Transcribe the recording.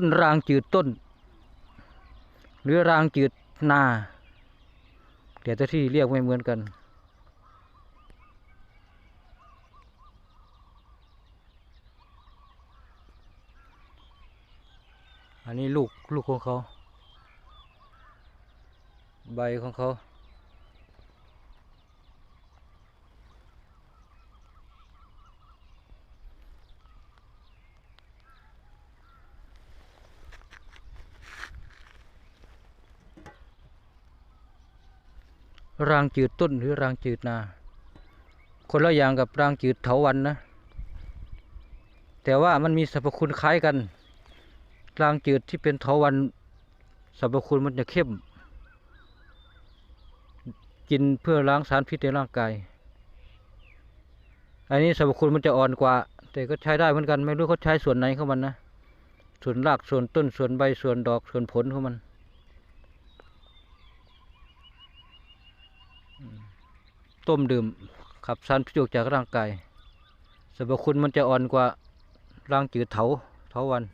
ต้นรางจืดต้น หรือรางจืดนาแต่แต่ที่เรียกไม่เหมือนกัน อันนี้ลูกลูกของเขา ใบของเขา รางจืดต้นหรือรางจืดนา คนละอย่างกับรางจืดเถาวันนะ แต่ว่ามันมีสรรพคุณคล้ายกัน รางจืดที่เป็นเถาวันสรรพคุณมันจะเข้ม กินเพื่อล้างสารพิษในร่างกาย อันนี้สรรพคุณมันจะอ่อนกว่า แต่ก็ใช้ได้เหมือนกัน ไม่รู้เขาใช้ส่วนไหนของมันนะ ส่วนราก ส่วนต้น ส่วนใบ ส่วนดอก ส่วนผลของมัน ต้มดื่มขับสารพิษออกจากร่างกายสรรพคุณมันจะอ่อนกว่าร่างจืดเถาเถาวัน